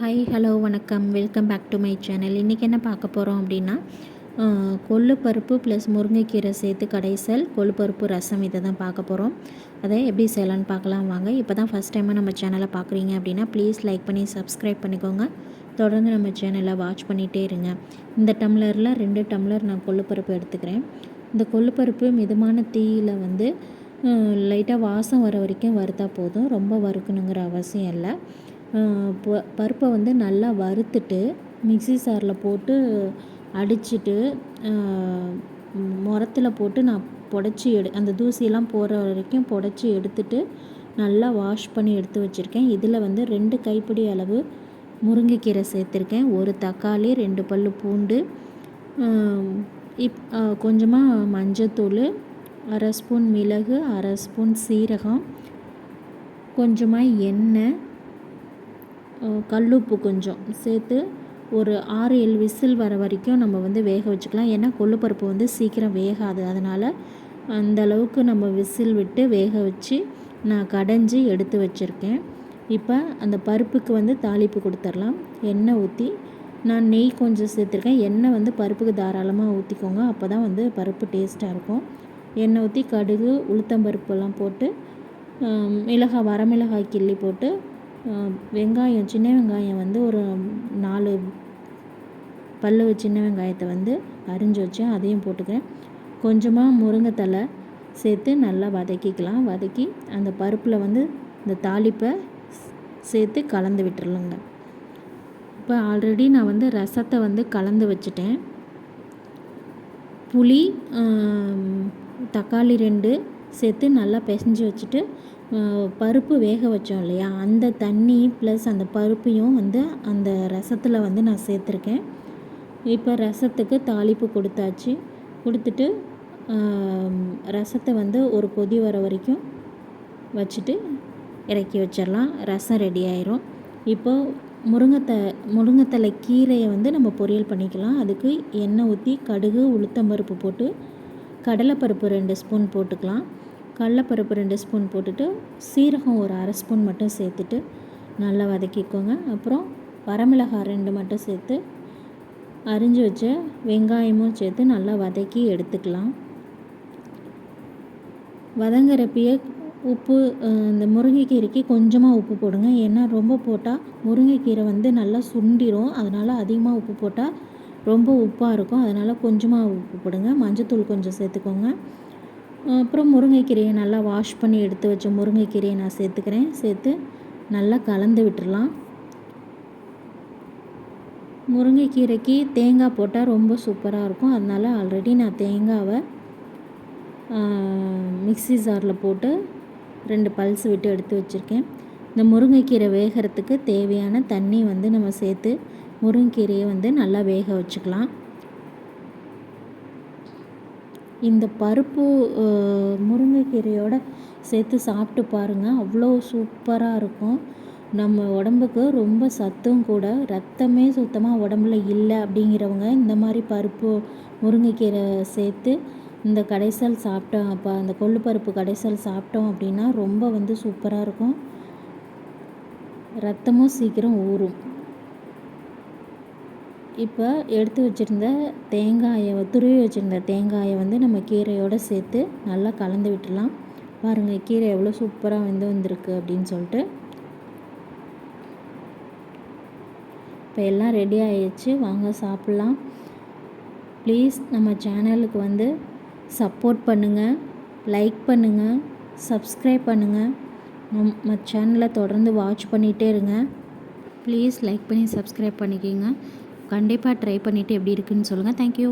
Hi hello வணக்கம். Welcome back to my channel இன்றைக்கி என்ன பார்க்க போகிறோம் அப்படின்னா கொள்ளுப்பருப்பு ப்ளஸ் முருங்கைக்கீரை சேர்த்து கடைசல் கொள்ளு பருப்பு ரசம் இதை தான் பார்க்க போகிறோம் அதை எப்படி செய்யலான்னு பார்க்கலாம் வாங்க. இப்போ தான் ஃபஸ்ட் டைமாக நம்ம சேனலை பார்க்குறீங்க அப்படின்னா ப்ளீஸ் லைக் பண்ணி சப்ஸ்கிரைப் பண்ணிக்கோங்க. தொடர்ந்து நம்ம சேனலை வாட்ச் பண்ணிகிட்டே இருங்க. இந்த டம்ளரில் ரெண்டு டம்ளர் நான் கொள்ளுப்பருப்பு எடுத்துக்கிறேன். இந்த கொள்ளுப்பருப்பு மிதமான தீயில் வந்து லைட்டாக வாசம் வர வரைக்கும் வறுத்தா போதும். ரொம்ப வறுக்கணுங்கிற அவசியம் இல்லை. பருப்பை வந்து நல்லா வறுத்துட்டு மிக்ஸி சாரில் போட்டு அடிச்சுட்டு முரத்தில் போட்டு நான் புடச்சி எடு அந்த தூசியெல்லாம் போகிற வரைக்கும் புடச்சி எடுத்துட்டு நல்லா வாஷ் பண்ணி எடுத்து வச்சுருக்கேன். இதில் வந்து ரெண்டு கைப்பிடி அளவு முருங்கைக்கீரை சேர்த்துருக்கேன். ஒரு தக்காளி ரெண்டு பல் பூண்டு இப் கொஞ்சமாக மஞ்சத்தூள் அரை ஸ்பூன் மிளகு அரை ஸ்பூன் சீரகம் கொஞ்சமாக எண்ணெய் கல்லுப்பு கொஞ்சம் சேர்த்து ஒரு ஆறு ஏழு விசில் வர வரைக்கும் நம்ம வந்து வேக வச்சுக்கலாம். ஏன்னா கொள்ளுப்பருப்பு வந்து சீக்கிரம் வேகாது. அதனால் அந்த அளவுக்கு நம்ம விசில் விட்டு வேக வச்சு நான் கடைஞ்சி எடுத்து வச்சுருக்கேன். இப்போ அந்த பருப்புக்கு வந்து தாளிப்பு கொடுத்துர்லாம். எண்ணெய் ஊற்றி நான் நெய் கொஞ்சம் சேர்த்துருக்கேன். எண்ணெய் வந்து பருப்புக்கு தாராளமாக ஊற்றிக்கோங்க அப்போ தான் வந்து பருப்பு டேஸ்ட்டாக இருக்கும். எண்ணெய் ஊற்றி கடுகு உளுத்தம்பருப்பெல்லாம் போட்டு மிளகாய் வரமிளகாய் கிள்ளி போட்டு வெங்காயம் சின்ன வெங்காயம் வந்து ஒரு நாலு பல்லு சின்ன வெங்காயத்தை வந்து அரிஞ்சு வச்சேன். அதையும் போட்டுக்கிறேன். கொஞ்சமாக முருங்கைத்தலை சேர்த்து நல்லா வதக்கிக்கலாம். வதக்கி அந்த பருப்பில் வந்து இந்த தாளிப்பை சேர்த்து கலந்து விட்டுருலங்க இப்போ ஆல்ரெடி நான் வந்து ரசத்தை வந்து கலந்து வச்சுட்டேன். புளி தக்காளி ரெண்டு சேர்த்து நல்லா பிசைஞ்சு வச்சுட்டு பருப்பு வேக வச்சோம் இல்லையா? அந்த தண்ணி ப்ளஸ் அந்த பருப்பையும் வந்து அந்த ரசத்தில் வந்து நான் சேர்த்துருக்கேன். இப்போ ரசத்துக்கு தாளிப்பு கொடுத்தாச்சு. கொடுத்துட்டு ரசத்தை வந்து ஒரு கொதி வர வரைக்கும் வச்சுட்டு இறக்கி வச்சிடலாம். ரசம் ரெடி ஆயிரும். இப்போ முருங்கத்தை முருங்கத்தலை கீரையை வந்து நம்ம பொரியல் பண்ணிக்கலாம். அதுக்கு எண்ணெய் ஊற்றி கடுகு உளுத்தம்பருப்பு போட்டு கடலைப்பருப்பு ரெண்டு ஸ்பூன் போட்டுக்கலாம். கடலப்பருப்பு ரெண்டு ஸ்பூன் போட்டுட்டு சீரகம் ஒரு அரை ஸ்பூன் மட்டும் சேர்த்துட்டு நல்லா வதக்கிக்கோங்க. அப்புறம் வரமிளகாய் ரெண்டு மட்டும் சேர்த்து அரிஞ்சு வச்ச வெங்காயமும் சேர்த்து நல்லா வதக்கி எடுத்துக்கலாம். வதங்குறப்பயே உப்பு இந்த முருங்கைக்கீரைக்கு கொஞ்சமாக உப்பு போடுங்க. ஏன்னா ரொம்ப போட்டால் முருங்கைக்கீரை வந்து நல்லா சுண்டிரும். அதனால் அதிகமாக உப்பு போட்டால் ரொம்ப உப்பாக இருக்கும். அதனால் கொஞ்சமாக உப்பு போடுங்க. மஞ்சத்தூள் கொஞ்சம் சேர்த்துக்கோங்க. அப்புறம் முருங்கைக்கீரையை நல்லா வாஷ் பண்ணி எடுத்து வச்ச முருங்கைக்கீரையை நான் சேர்த்துக்கிறேன். சேர்த்து நல்லா கலந்து விட்டுடலாம் முருங்கைக்கீரைக்கு தேங்காய் போட்டால் ரொம்ப சூப்பராக இருக்கும். அதனால் ஆல்ரெடி நான் தேங்காவை மிக்சி ஜாரில் போட்டு ரெண்டு பல்ஸ் விட்டு எடுத்து வச்சுருக்கேன். இந்த முருங்கைக்கீரை வேகிறதுக்கு தேவையான தண்ணி வந்து நம்ம சேர்த்து முருங்கைக்கீரையை வந்து நல்லா வேக வச்சுக்கலாம். இந்த பருப்பு முருங்கைக்கீரையோடு சேர்த்து சாப்பிட்டு பாருங்கள் அவ்வளோ சூப்பராக இருக்கும். நம்ம உடம்புக்கு ரொம்ப சத்தும் கூட. ரத்தமே சுத்தமாக உடம்புல இல்லை அப்படிங்கிறவங்க இந்த மாதிரி பருப்பு முருங்கைக்கீரை சேர்த்து இந்த கடைசல் சாப்பிட்டோம். அப்போ அந்த கொள்ளு பருப்பு கடைசல் சாப்பிட்டோம் அப்படின்னா ரொம்ப வந்து சூப்பராக இருக்கும். ரத்தமும் சீக்கிரம் ஊறும். இப்போ எடுத்து வச்சுருந்த தேங்காயை துருவி வச்சுருந்த தேங்காயை வந்து நம்ம கீரையோடு சேர்த்து நல்லா கலந்து விட்டுடலாம். பாருங்கள் கீரை எவ்வளோ சூப்பராக வந்து வந்திருக்கு அப்படின்னு சொல்லிட்டு. இப்போ எல்லாம் ரெடி ஆயிடுச்சு. வாங்க சாப்பிட்லாம். ப்ளீஸ் நம்ம சேனலுக்கு வந்து சப்போர்ட் பண்ணுங்கள் லைக் பண்ணுங்கள் சப்ஸ்கிரைப் பண்ணுங்கள் நம்ம சேனலை தொடர்ந்து வாட்ச் பண்ணிகிட்டே இருங்க. ப்ளீஸ் லைக் பண்ணி சப்ஸ்கிரைப் பண்ணிக்கோங்க. கண்டிப்பாக ட்ரை பண்ணிவிட்டு எப்படி இருக்குதுன்னு சொல்லுங்கள் தேங்க்யூ